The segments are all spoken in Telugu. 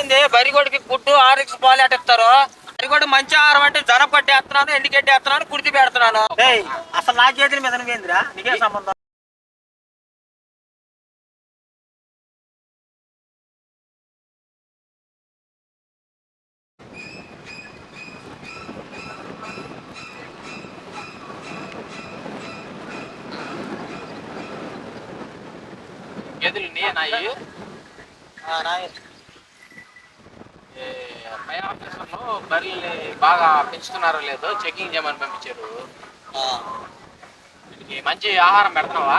ఏంది? బరిగొడికి గుడ్డు ఆరిక్స్ పాలు ఎట్టిస్తారు బరిగొడ్డు మంచి ఆహారం అంటే జన పట్టేస్తున్నాను ఎండికెట్టేస్తున్నాను కుడితి పెడుతున్నాను. అసలు నా చేతుల మీద నువ్వేందిరా నీకే సంబంధం? నేనాయి ఆ, నాయ- పై ఆఫీసర్లు బర్రెల్ని బాగా పెంచుతున్నారో లేదో చెకింగ్ చేయమని పంపించారు. ఆ, వీటికి మంచి ఆహారం పెడుతున్నావా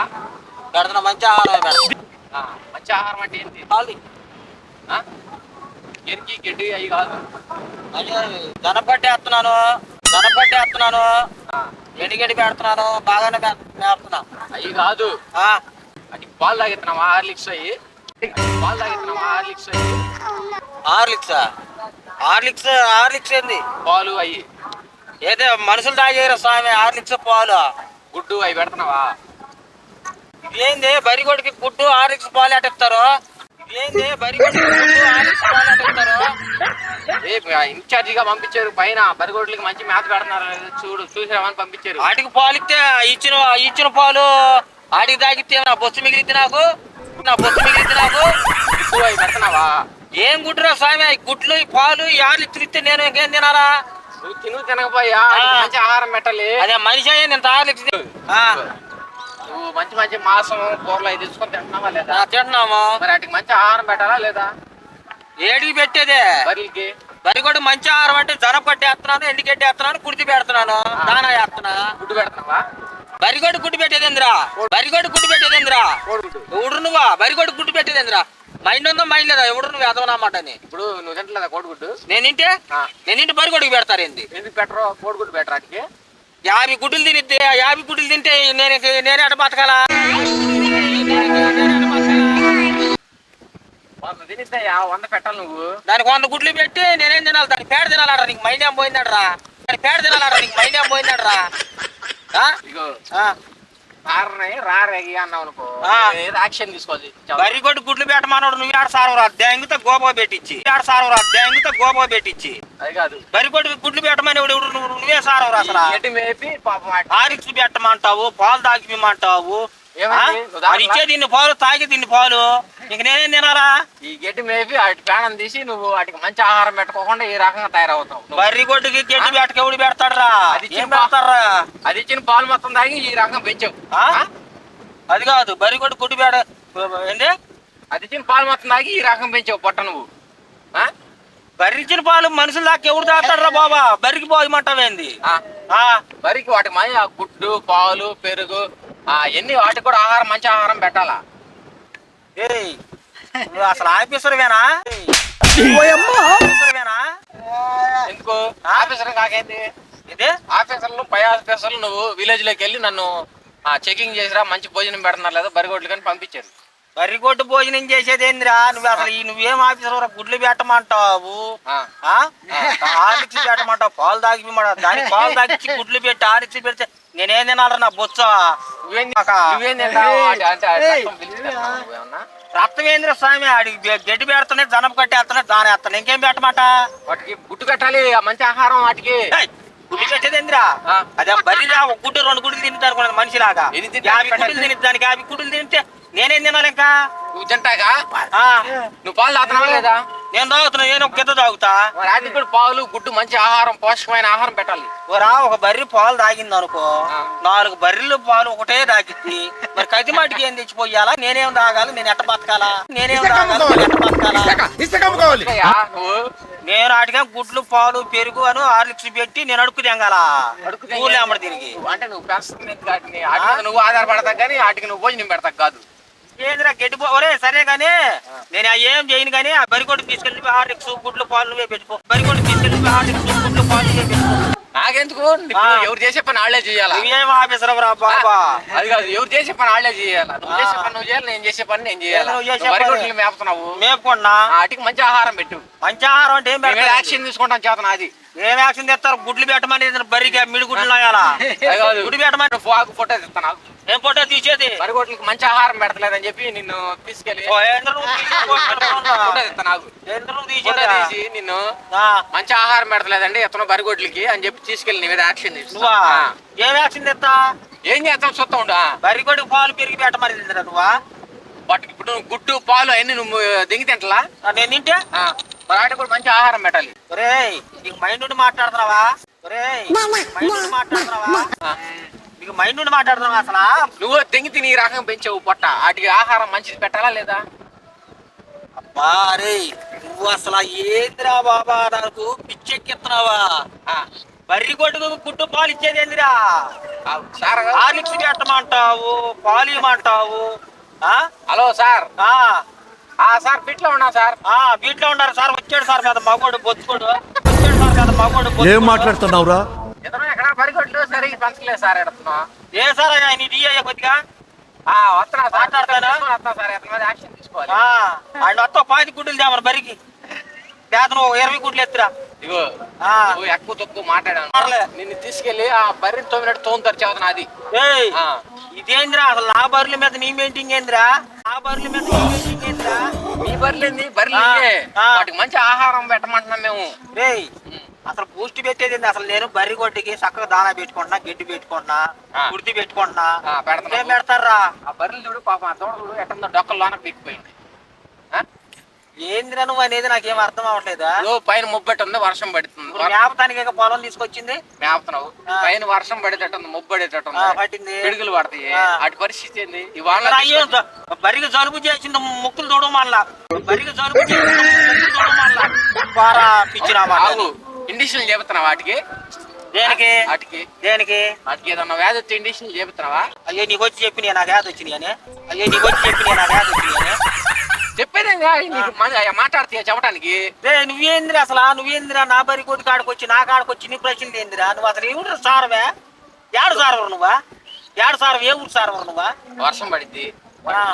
పెడుతున్నా మంచి ఆహారం పెడుతున్నా మంచి ఆహారం అంటే ఏంటి? ఆ? ఎరికి గడ్డి అవి కాదు. అదే జన పట్టేస్తున్నాను జన పట్టేస్తున్నాను ఆ, ఎండిగడ్డి పెడుతున్నాను బాగానే మేపుతున్నా అవి కాదు. ఆ, అది పాలు తాగిస్తున్నావా? హార్లిక్స్ అయ్యి పాలు తాగిస్తున్నావా? హార్లిక్స్ హార్లిక్స్ హార్లిక్స్ హార్లిక్స్ ఏంది? పాలు అయ్యి. ఏదో మనుషులు తాగేరు స్వామి హార్లిక్స్ పాలు. గుడ్డు అవి పెడుతున్నావా? ఏంది బరిగొడికి గుడ్డు హార్లిక్స్ పాలు ఎట్టిస్తారు ఏంది బరిగొడికి గుడ్డు హార్లిక్స్ పాలు ఏ ఇన్ఛార్జిగా పంపించారు పైన. బరిగొడ్లకి మంచి మేత పెడుతున్నారు. చూడు చూసామని పంపించారు. వాటికి పాలు ఇస్తే ఇచ్చిన ఇచ్చిన పాలు ఆడికి తాగితే నా బొచ్చు మిగిలితే నాకు? నా నాకు? అవి పెడుతున్నావా ఏం గుడ్డురా స్వామి? ఈ గుడ్లు ఈ పాలు ఈ హార్లిక్స్ ఇస్తే నేను ఇంకేం తినాలా? నువ్వు తిను తినకపోయా. మంచి ఆహారం పెట్టాలి. అదే మనిషి అయ్యే నేను హార్లిక్స్ తి- ఆ, నువ్వు మంచి మంచి మాంసం కూరలు అవి తీసుకొని తింటున్నావా లేదా? తింటున్నాము. మరి వాటికి మంచి ఆహారం పెట్టాలా లేదా? ఏడికి పెట్టేదే? బర్రెలకి. మరి కూడా మంచి ఆహారం అంటే జన పట్టేస్తున్నాను ఎండికెట్టేస్తున్నాను కుడితి పెడుతున్నాను దానా వేస్తున్నా గుడ్డు పెడుతున్నావా? బరిగొడ్డు గుడ్డు పెట్టేదేంద్రా? బరిగొడ్డు గుడ్డు పెట్టేదేంద్రా? ఎవడు నువ్వా? బరిగొడ్డు గుడ్డు పెట్టేదేంద్రా? మైండ్ ఉందా? మైండ్ లేదా? ఎవడు నువ్వు ఎదవనమాట అని? ఇప్పుడు నువ్వు తింటలేదా కోడిగుడ్డు నేను ఇంటే ఇంటి బరిగొడ్డుకి పెడతారేంది ఎందుకు పెట్టరు? కోడిగుడ్డు పెట్టరు వాటికి యాభై గుడ్డులు తినిద్ది. యాభై గుడ్డులు తింటే నేను నేనే అట బతకాలా? వంద పెట్టాలి నువ్వు. దానికి వంద గుడ్లు పెట్టి నేనేం తినాలి? దానికి పేడ తినాలరా నీకు? మైండ్ ఏం పోయిందడరా దానికి పేడ తినాలరా నీకు? మైండ్ ఏం పోయిందడరా బరిగొడ్డు గుడ్లు పెట్టమన్నాడు నువ్వు ఆడ సారవరా దెంగితే గోపా పెట్టించి ఆడ సారవరా దెంగితే గోపా పెట్టించి అది కాదు. బరిగొడ్డు గుడ్లు పెట్టమని ఎవడు? ఎవడు నువ్వు నువ్వే అసలు. వాటి- ఆరిక్స్ పెట్టమంటావు పాలు తాగిపిమంటావు ఇచ్చే దీన్ని పాలు తాగి దీన్ని పాలు. ఇంక నేనేం తినాలా? ఈ గడ్డి మేపి వాటి పేడను తీసి నువ్వు వాటికి మంచి ఆహారం పెట్టుకోకుండా ఈ రకంగా తయారవుతావు. నువ్వు. బర్రిగొడ్డుకి గడ్డి పెట్టక ఎవడు పెడతాడరా? అది ఏం పెడతారా అది ఇచ్చిన పాలు మొత్తం తాగి ఈ రకంగా పెంచావు? అది కాదు బరిగొడ్డు గుడ్డు పేడ ఏంది? అది ఇచ్చిన పాలు మొత్తం తాగి ఈ రకం పెంచావు పొట్ట నువ్వు? బర్రిచ్చిన పాలు మనుషులు దాకా ఎవడు తాగుతాడరా బాబా? బర్రికి పోయమంటావేంది? ఆ. ఆ, వరికి వాటికి మంచి ఆ గుడ్డు పాలు పెరుగు ఆ ఎన్ని వాటికి కూడా ఆహారం మంచి ఆహారం పెట్టాలా? ఏయ్ నువ్వు అసలు ఆఫీసర్వేనా? ఆఫీసర్వేనా? ఎందుకు? ఆఫీసర్ కాకైంది? ఇదే ఆఫీసర్లు పై ఆఫీసర్లు నువ్వు విలేజ్లోకి వెళ్ళి నన్ను చెకింగ్ చేసిరా మంచి భోజనం పెడుతున్నారు లేదా బరిగొడ్లు కానీ పంపించారు. బర్రిగొడ్డు భోజనం చేసేది ఏందిరా నువ్వు అసలు ఈ నువ్వేం ఆఫీసర్ గుడ్లు పెట్టమంటావు ఆ. ఆ? ఆరిక్స్ పెట్టమంటావు పాలు తాగిమంటావు దానికి పాలు తాగిచ్చి గుడ్లు పెట్టి ఆరిక్స్ పెడితే నేనేం తినాలరా నా బొచ్చ రక్తం ఏందిరా స్వామి? ఆడికి గడ్డి పెడుతున్నాయి జనప కట్టేస్తున్నాయి దాని వేస్తాను ఇంకేం పెట్టమంట వాటికి గుడ్డు కట్టాలి మంచి ఆహారం వాటికి. అదే బర్రిరా ఒక గుడ్డు రెండు గుడ్లు తింటారు అనుకున్నది మనిషిలాగా. యాభై? గుడ్లు తిని దానికి యాభై గుడ్లు తింటే నేనేం తినాలి ఇంకా? నువ్వు తింటాగా ఆ, నువ్వు పాలు తాగుతున్నావా లేదా? నేను తాగుతున్నా నేను ఒక గిద్ద తాగుతా. వాటికి కూడా పాలు గుడ్డు మంచి ఆహారం పోషకమైన ఆహారం పెట్టాలి. ఓరా ఒక బర్రె పాలు తాగింది అనుకో. నాలుగు బర్రెలు పాలు ఒకటే తాగిద్ది మరి కతిమాటికి ఏం తెచ్చిపోయాలా? నేనేం తాగాలి? నేను ఎట్ట బతకాలా? నేనేం తాగాలి? నేను ఎట్ట బతకాలా? నేను వాటిగా గుడ్లు పాలు పెరుగు అని హార్లిక్స్ పెట్టి నేను అడుక్కు తెంగాల. ఊళ్ళో అమ్మడి తిరిగి. అంటే నువ్వు వాటిని వాటి మీద నువ్వు ఆధారపడతా కానీ వాటికి నువ్వు భోజనం పెడతా కాదు. ఏందిరా గడ్డి పో- ఒరే సరే కానీ నేను ఆ ఏం చేయను కానీ ఆ బరికొడ్డు తీసుకెళ్ళి హార్లిక్స్ గుడ్లు పాలు పెట్టుకో. బరికొడ్డు తీసుకెళ్ళి హార్లిక్స్ గుడ్లు పాలు పెట్టుకో. నాకెందుకు. ఎవరు చేసే పని వాళ్ళే చేయాలా? అది కాదు ఎవరు చేసే పని వాళ్ళే చేయాలా? నువ్వు చేసే పని నువ్వు చేయాలి నేను చేసే పని నేను చేయాలి? వరి మేపుతున్నావు? మేపుకున్నా. వాటికి మంచి ఆహారం పెట్టు. మంచి ఆహారం అంటే? యాక్షన్ తీసుకుంటాం చేతన అది. ఏం యాక్షన్ తెస్తారు? గుడ్లు పెట్టమని బర్రిగా మిడి గుడ్లు. గుడ్డు పెట్టమని ఫోటో ఇస్తాను ఏం ఫోటో తీసేది? బరిగొడ్లకి మంచి ఆహారం పెడతలేదని చెప్పి నిన్ను తీసుకెళ్ళి? తీసి నిన్ను ఆ, మంచి ఆహారం పెడతలేదండి ఇతను బరిగొడ్లకి అని చెప్పి తీసుకెళ్ళి నీ మీద యాక్షన్ తీసుకున్నా. ఏం యాక్షన్ తెస్తా? ఏం చేస్తాం చూస్తా ఉండు. బరిగొడ్డు పాలు పెరిగి పెట్టమని తిందిరా నువ్వా? వాటికి ఇప్పుడు గుడ్డు పాలు అన్ని నువ్వు దింగి తింటలా? నేను తింటే? వాటికి కూడా మంచి ఆహారం పెట్టాలి. ఒరేయ్ నీకు మైండ్ నుండి మాట్లాడుతున్నావా? ఒరేయ్ మైండ్ నుండి మాట్లాడుతున్నావా. నీకు మైండ్ నుండి మాట్లాడుతున్నావా అసలు? నువ్వు దింగి తిని ఈ రకంగా పెంచావు పొట్ట. వాటికి ఆహారం మంచిది పెట్టాలా లేదా? అబ్బా రే నువ్వు అసలు ఏందిరా బాబా నాకు పిచ్చెక్కిస్తున్నావా ఆ. బర్రి కొట్టుకు గుడ్డు పాలు ఇచ్చేది ఏందిరా? హార్లిక్స్ పెట్టమంటావు పాలు ఇవ్వమంటావు ఆ? Hello sir. సార్ పిట్లో ఉన్నా సార్. ఆ, వీటిలో ఉన్నారు సార్. వచ్చాడు సార్ మీద మగోడు బొచ్చుకోడు. వచ్చాడు సార్ మీద మగోడు ఏం. మాట్లాడుతున్నావురా? ఇతను ఎక్కడ పరిగొట్లు సరిగ్గా పంచలేదు సార్ ఎడుతున్నా ఏ సార్ ఆయన నీ డీఏ కొద్దిగా? ఆ, వస్తున్నా సార్. వస్తున్నా సార్ ఇతని మీద యాక్షన్ తీసుకోవాలి? ఆ, ఆయన మొత్తం పాతి గుడ్డులు తేమరు బరికి. పేదను ఓ ఇరవై గుడ్లు ఎత్తురా. ఇగో ఆ. నువ్వు ఎక్కువ తక్కువ మాట్లాడాను పర్లే. నిన్ను తీసుకెళ్ళి ఆ బర్రెని తోమినట్టు తోముతారు చదువుతున్నా అది ఏయ్ ఆ. ఇదేందిరా? అసలు నా బర్రెల మీద నీ మెయింటింగ్ ఏందిరా? నా బర్రెల మీద నీ. ఆ. వాటికి మంచి ఆహారం పెట్టమంటున్నాం మేము రేయ్ అసలు బూస్ట్ పెట్టేది? అసలు నేను బర్రి కొట్టికి చక్కగా దానా పెట్టుకుంటున్నా గడ్డి పెట్టుకుంటున్నా. కుర్తి పెట్టుకుంటున్నా పెడతారా ఆ బర్రెలు చూడు పాపం ఆ దూడ చూడు ఎట్టుందో డొక్కల్లోన పీకిపోయింది ఆ? ఏందిరా నువ్వు అనేది నాకేం అర్థం అవ్వట్లేదా? ఇదిగో పైన ముబ్బెట్టు ఉంది వర్షం పడుతుంది. మేపతానికి పొలం తీసుకొచ్చింది? మేపుతున్నావు ఆ. పైన వర్షం పడేటట్టు ఆ, పట్టింది. పిడుగులు పడతాయి. వాటి పరిస్థితి ఏంది? ఇవాళ బరిగి జలుబు చేసింది ముక్కులు తోడమల్లా బరిగి జలుబు చేసింది బారా ఇండిషన్ చెబుతున్నావా వాటికి? దేనికి? వాటికి. దేనికి? వాటికి ఏదన్నా వ్యాధి వచ్చి ఇండిషన్ చెబుతున్నావా? అయ్యో నీకు వచ్చి చెప్పి నేను నాకు యాద వచ్చినాయి అని అయ్యో నీకు వచ్చి చెప్పి నేను నాకు యాద వచ్చినాయి? చెప్పేదేంగా నీకు మన- మాట్లాడితే చెప్పడానికి రే నువ్వేందిరా అసలు? నువ్వేందిరా? నా బరి కొట్టి కాడకు వచ్చి నా కాడకు వచ్చి నీ ప్రశ్నలు ఏందిరా? నువ్వు అసలు ఎవరు సారవే? ఏడు సారవరు నువ్వా? ఏడు సారవు ఏ ఊరు సారవరు నువ్వా? వర్షం పడిద్ది.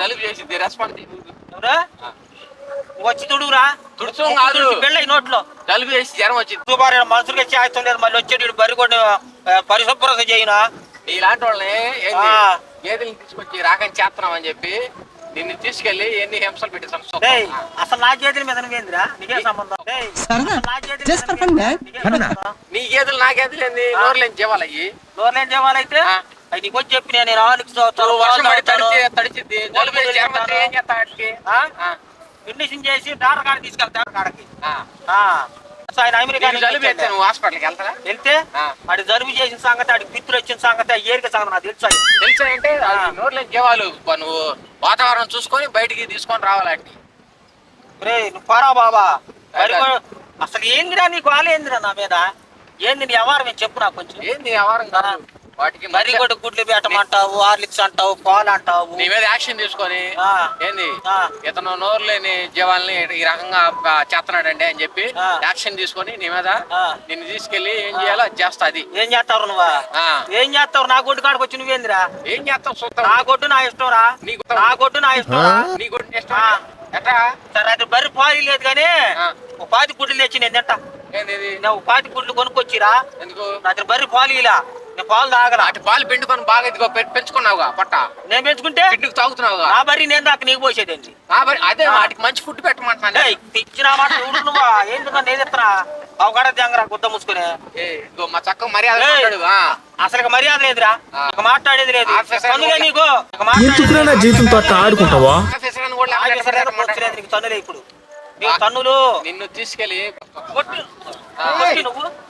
జలుబు చేసిద్ది నువ్వు. వచ్చి తుడుగురా తుడుచు కాదు. పెళ్ళి నోట్లో. జలుబు చేసి జ్వరం వచ్చింది. దుబారా మనుషులకి చేస్తాం లేదు మళ్ళీ వచ్చేటి బరి కొట్టి పరిశుభ్రత చేయనా. ఇలాంటి వాళ్ళని. గేదెలు తీసుకొచ్చి రాకని చేస్తున్నాం అని చెప్పి తీసుకెళ్ళి ఎన్ని హింసలు పెట్టి సంవత్సరం డేయ్ అసలు నా చేతుల మీద నువ్వేందిరా నీకే సంబంధం. నా గేదెలు నా గేదెలు ఏంది? ఆ. నోరు లేని జీవాలు అయ్యి. నోరులేని జవాలైతే ఆ. అవి నీకు వచ్చి చెప్పి నేను నువ్వు వర్షం పడి తడిచి. తడిచిద్ది. చేసి ఏం చేస్తా. ఇండిషన్ డాక్టర్ కాడికి తీసుకెళ్తాను కాడకి ఆయన అమెరికా నువ్వు హాస్పిటల్కి వెళ్తారా వెళ్తే. ఆడి జలుబు చేసిన సంగతి ఆడి పిత్తులు వచ్చిన సంగతి ఆ ఏరిక సంగతి నాకు తెలుసు అది. తెలుసా అంటే లేని జీవాలు నువ్వు వాతావరణం చూసుకొని బయటికి తీసుకొని రావాలంటే రే నువ్వు పోరా బాబా. అసలు ఏందిరా నీకు ఏందిరా నా మీద? ఏంది నీ వ్యవహారం? చెప్పు నాకు కొంచెం. ఏంది వ్యవహారం కాదు. వాటికి మరి కూడా గుడ్లు పెట్టమంటావు హార్లిక్స్ అంటావు పాలు అంటావు నీ మీద యాక్షన్ తీసుకొని. ఏంది. ఇతను నోరు లేని జీవాల్ని ఈ రకంగా ఆ, చేస్తున్నాడండి అని చెప్పి. యాక్షన్ తీసుకొని నీ మీద. నిన్ను తీసుకెళ్ళి ఏం చేయాలో అది చేస్తా అది ఏం చేస్తావు నువ్వా. ఏం చేస్తావు నా గుడ్డు కాడికి వచ్చి నువ్వేందిరా ఏం చేస్తావు నా గొడ్డు నా ఇష్టం రా నా గొడ్డు నా ఇష్టం నీ గురించి ఇష్టం. ఎట్లా సరే అది బర్రి పాలు లేదు కానీ ఆ. ఒక పాతి గుడ్లు తెచ్చి నేను తింటా? నువ్వు పాతి గుడ్లు కొనుక్కొచ్చిరా ఎందుకు దగ్గర బర్రి పాలు ఇలా పాలు తాగల? వాటి పాలు పిండుకొని బాగా ఇదిగో పెంచుకున్నావుగా పొట్ట. నేను పెంచుకుంటే? పిండుకు తాగుతున్నావుగా? నా బర్రి నేను దాకా నీకు పోసేదేంటి ఆ మరి అదే వాటికి మంచి ఫుడ్ పెట్టమంటున్నాను. తెచ్చిన మాట చూడు నువ్వా ఏంటి నేను ఎత్తురా అవకాడ గుద్ద మూసుకునే. ఏ, ఇదిగో మా చక్క మర్యాద ఆ. అసలు మర్యాద లేదురా. ఆ. ఇక మాట్లాడేది లేదు. కూడా- నీకు. ఎందుకురా. జీవితంతో అట్లా ఆడుకుంటావా? నీకు తన్నులే ఇప్పుడు. నీకు ఆ. తన్నులు. నిన్ను ఆ. కొట్టి నువ్వు.